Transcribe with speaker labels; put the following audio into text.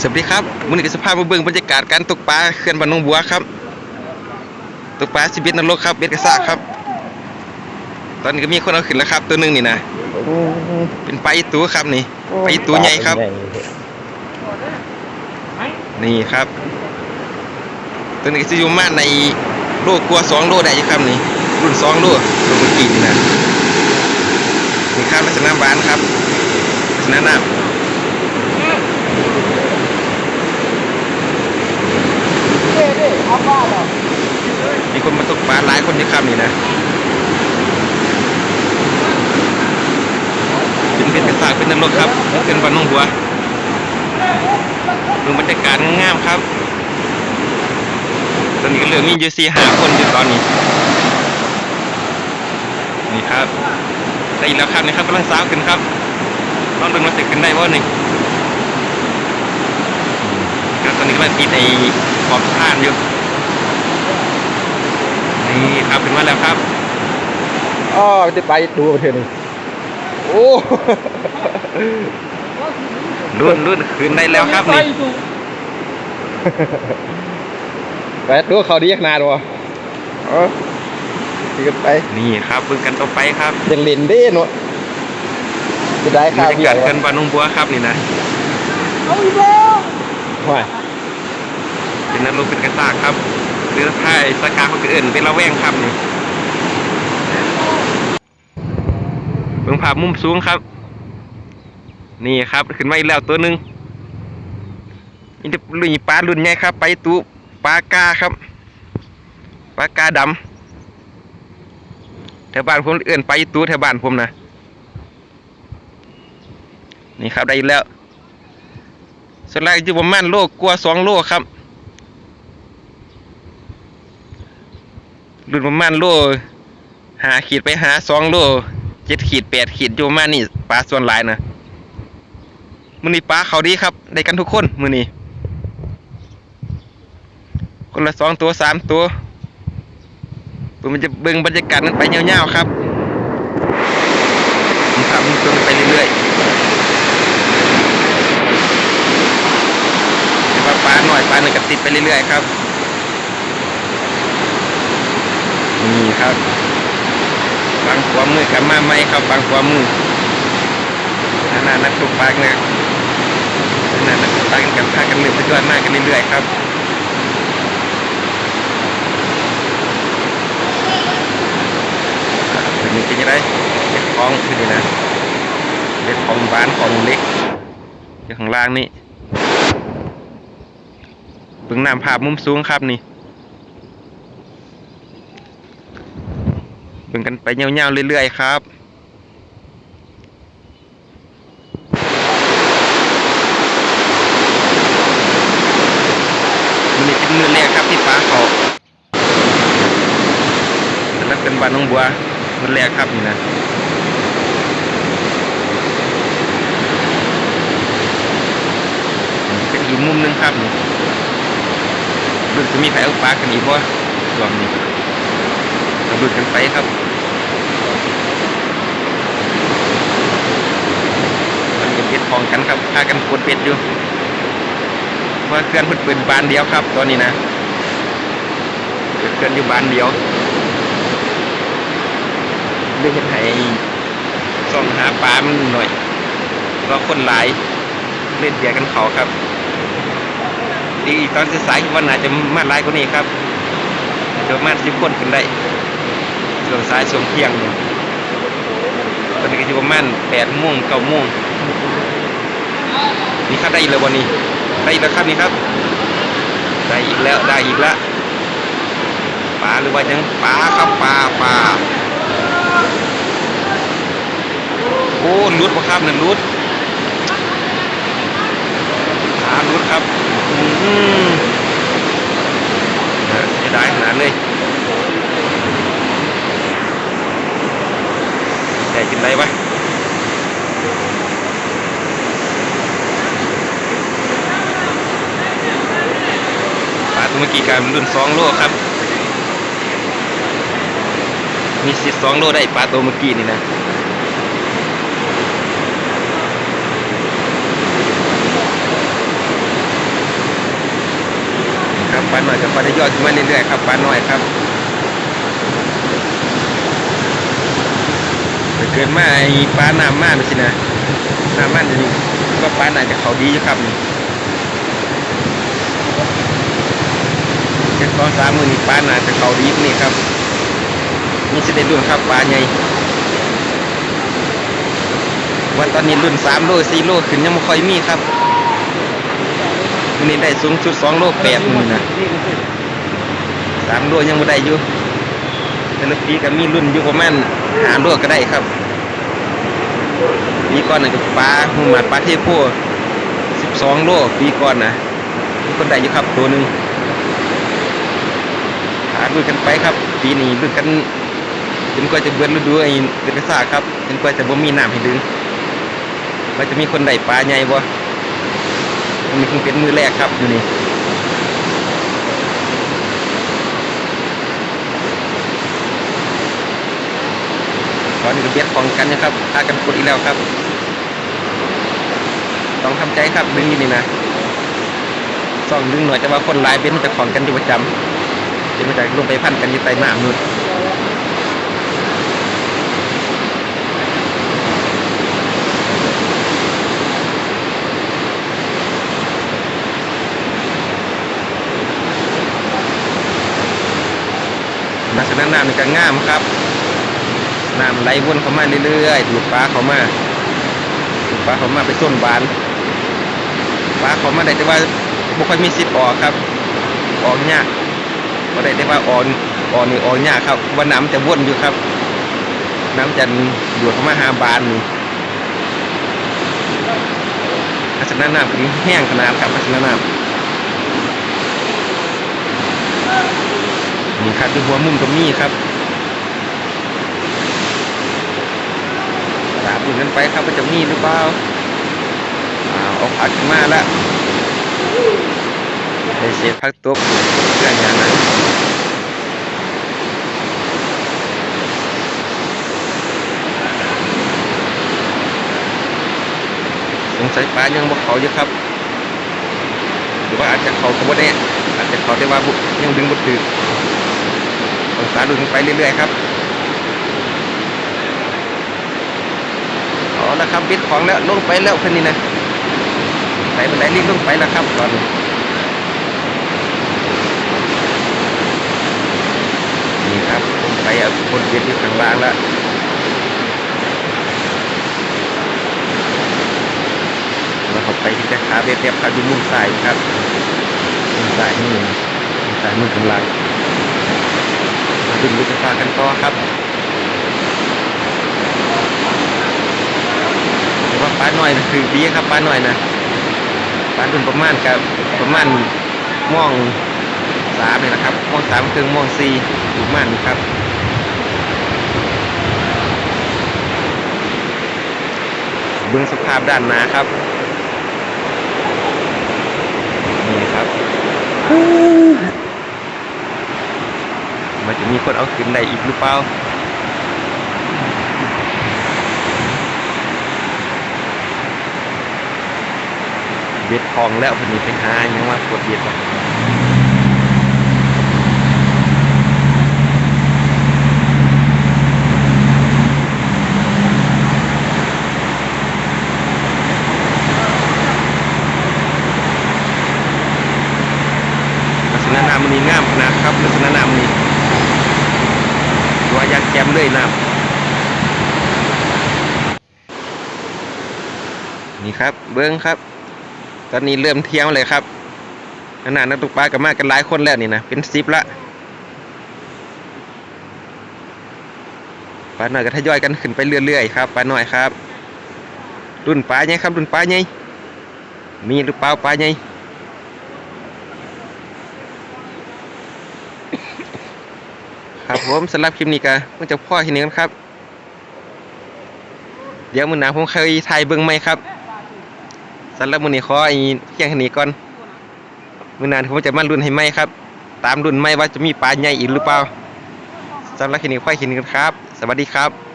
Speaker 1: สวัสดีครับมื้อนี้ก็สภาพมาเบิ่งบรรยากาศการตกปลาเขื่อนบ้านหนองบัวครับ ตกปลาสิเบ็ดนรกครับเบ็ดกระซากครับ ตอนนี้ก็มีคนเอาขึ้นแล้วครับ ตัวหนึงนี่นะเป็นปลาอีตูครับนี่ปลาอีตูใหญ่ครับ นี่ครับ ตัวนี้ก็จะอยู่มาณในโลกลัวสองโลได้อยู่ครับนี่ รุ่นสองโลโลกุกีนนะนี่ครับลักษณะบานครับลักษณะน้ำ มีคนมาตกปลาหลายคนที่ครับนี่นะเป็นเป็นกระสากเป็นนรกครับเป็นวันนองบัวดูบรรยากาศงามครับ ตอนนี้ก็เหลือมีอยู่สี่ห้าคนอยู่ตอนนี้ นี่ครับได้อีกแล้วครับนี่ครับกำลังสาวขึ้นครับลองดูมาติดขึ้นได้ว่าหนึ่งครับตอนนี้กำลังติดไอ้ขอบท่านอยู่ นี่ครับถึงมาแล้วครับ
Speaker 2: อ๋อจะไปดูประเทศนึงโอ้
Speaker 1: รุ่นรุ่นคืนได้แล้วครับนี่
Speaker 2: ไปดูเขาดีขนาดวะเออตีกันไป
Speaker 1: นี่ครับเบิ่งกันต่อไปครับ
Speaker 2: ยังเล่นได้เนาะจะได้
Speaker 1: บร
Speaker 2: ข้าว
Speaker 1: รยา
Speaker 2: เบีย
Speaker 1: กาศ
Speaker 2: ร์
Speaker 1: เกินบานนงบัวครับนี่นะ
Speaker 2: ห่วย
Speaker 1: เป็นนักลงเป็นกระซากครับ หรือถ้าไอ้สกาเขาก็เอื่นเป็นละแวงครับนี่เบิ่งภาพมุมสูงครับ นี่ครับขึ้นมาอีกแล้วตัวหนึ่งนี่จะลุยปลารุ่นใหญ่ครับ ไปตูปลากาครับปลากาดำแถวบ้านผมเอื่นไปตูแถวบ้านผมนะนี่ครับได้อีกแล้วส่วนแรกอยู่ประมาณโลกกว่าสองโลครับ รุ่นประมาณโลหาขีดไปหาสองโลเจ็ดขีดแปดขีดอยู่ประมานี่ปลาส่วนหลายนะมือนี้ปลาเขาดีครับ ได้กันทุกคนมือนี้คนละสองตัวสามตัวมันจะเบิ่งบรรยากาศนั้นไปเงาวๆครับผมทำตัวไปเรื่อยๆแต่ว่าปลาหน่อยปลาหนึ่งก็ติดไปเรื่อยๆครับ นี่ครับบางขวามมือกับมาไม่ครับบางขวามมือนานานักตกปลาเนี่ยนานานักตกปลากันกับพากันเรื่อยไปด้วยมากกันเรื่อยๆครับอ่าเป็นยังไงจะได้เล็ดคลองคือนี่นะเล็ดคลองบ้านคลองเล็กอยู่ข้างล่างนี่เบิ่งน้ำภาพมุมสูงครับนี่ บิ่งกันไปเงาวๆเรื่อยๆครับมันนี่เป็นมือแรกครับที่ฟ้าเขาแต่นั้นเป็นบ้านน้องบัวมือแรกครับนี่นะเป็นอยู่มุมนึงครับนี่ดูจะมีใครเอาปลากันอีกบ่รอบนี้เราดูกันไปครับมันจะเป็ด ของกันครับพากันกดเป็ดอยู่เพราะว่าเคลื่อนพิ่นปิดบานเดียวครับ ตอนนี้นะเปิดเคลื่อนอยู่บานเดียวเรื่องเห็นให้ส่องหาปลามันหน่อยรอคนหลายเล่นเบียกันเขาครับ ดีตอนสายๆวันอาจจะมาหลายกว่านี้ครับเดี๋ยวมาสิบคนขึ้นได้ช่วงสายช่วงเที่ยงตอนนี้ก็อยู่ประมาณแปดโมงเก้าโมง นี่ครับได้อีกแล้ววันนี้ได้อีกแล้วครับนี่ครับ ได้อีกแล้วได้อีกแล้วปลาหรือว่ายังปลาครับปลาปลาโอ้ลุดวะครับนั่นลุดปลาลุดครับอืมนะจะได้ขนาดเลยแต่กินได้ปะปลาตัว เมื่อกี้กลายเป็นรุ่นสองโลครับ มีสิสองโลได้ปลาตัวเมื่อกี้นี่นะครับปลาหน่อยกับปลาทยอยขึ้นมาเรื่อยๆครับปลาหน่อยครับเกิดมาไอ้ปลาหน้ำม่านสินะหน้ำม่านจะนี่ก็ปลาหน่าจะเขาดีอยู่ครับนี่เจ็ด สองสามมือนี่ปลาน่าจะเขาดีนี่ครับมีสเด็ดรุ่นครับปลาใหญ่วันตอนนี้รุ่นสามโลสี่โลขึ้นยังไม่ค่อยมีครับวันนี้ได้สูงสุดสองโลแปดมือนะสามโลยังไม่ได้อยู่แต่ละปีก็มีรุ่นอยู่ประมาณหาโลก็ได้ครับปีก่อนน่ะก็ปลาหูมัดปลาเทโพสิบสองโลปีก่อนนะคนได้อยู่ครับตัวหนึ่ง หาดูกันไปครับ ปีนี้ดูกันจนกว่าจะเบิดฤดูไอ้เดือนเมษาครับจนกว่าจะบ่มีน้ำให้ดึงว่าจะมีคนได้ปลาใหญ่บ่อันนี้เพิ่งเป็นมือแรกครับอยู่นี่ตอนนี้ก็เบียดของกันนะครับพากันกดอีกแล้วครับ ต้องทำใจครับดึงอยู่นี่นะส่องดึงหน่อยจะว่าคนลายเป็นจะของกันอยู่ประจำ เดี๋ยวมันจะลงไปพันกันยู่ใต้น้ำนู่นลักษณะน้ำนี่ก็งามครับน้ำไหลวนเข้ามาเรื่อยๆดูดปลาเข้ามาดูดปลาเข้ามาไปส้นบานปลาเข้ามาได้แต่ว่าบ่ค่อยมีสิทธิ์ออกครับออกยาก บ่ได้แต่ว่าอ่อนอ่อนนี่ออกยากครับว่าน้ำจะว่นอยู่ครับ น้ำจะดูดเข้ามาหาบานนี่ลักษณะน้ำคือแห้งขนาดครับลักษณะน้ำนี่ครับที่หัวมุมก็มีครับตามดูกันไปครับว่าจะมีหรือเปล่าอ้าวเอาผักมาแล้ว ได้เศษผักตบเพื่อนอย่างนั้นสงสัยปลายังบ่เขาอยู่ครับ หรือว่าอาจจะเขาก็บ่ได้อาจจะเขาได้ว่าบุยังดึงบ่ถึงต้องตามดูกันไปเรื่อยๆครับเอาละครับบิดของแล้วลงไปแล้วคนนี้นะไหนบันรีบลงไปแล้วครับตอนนี้ นี่ครับลงไปเอะคนเบียดอยู่ข้างล่างแล้วแล้วเขาไปที่จะขาเบียดเรียบครับอยู่มุมซ้ายครับมุมซ้ายนี่มุมซ้ายมือข้างล่างมาดึงลูกกระตากันต่อครับแต่ว่าปลาหน่อยนะคือดีครับปลาหน่อยนะปลาดุนประมาณกับประมาณม่วงามเลยนะครับม่วงสามครึ่งม่วงสี่ประมาณนี้ครับเบื้องสภาพด้านหน้าครับ นี่ครับมันจะมีคนเอาขึ้นได้อีกหรือเปล่าเบ็ดทองแล้วพอดีไปหายังว่ากดเบ็ดวะลักษณะ นี่งามขนาดครับลักษณะน้ำนี่วอยางแกมเลยน้ำนี่ครับ เบิ้องครับ ตอนนี้เริ่มเที่ยงเลยครับขนาดนักตกปลากับมากกันหลายคนแล้วนี่นะเป็นสิบละปลาหน่อยก็ทยอยกันขึ้นไปเรื่อยๆครับปลาหน่อยครับ รุ่นปลาไงครับ รุ่นปลาไงมีหรือเปล่าปลาไง ครับผมสำหรับคลิปนี้ก็มันจะพ่อทีนึงครับ เดี๋ยวมือหนาผมเคยถ่ายเบิ้งไหมครับสำหรับมือนี้ขอไอ้เพียงแค่นี้ก่อนมือหนาผมจะมารุ่นให้ไหมครับ ตามรุ่นไหมว่าจะมีปลาใหญ่อีกหรือเปล่าสำหรับคลิปนี้ค่อยคิดกันครับ สวัสดีครับ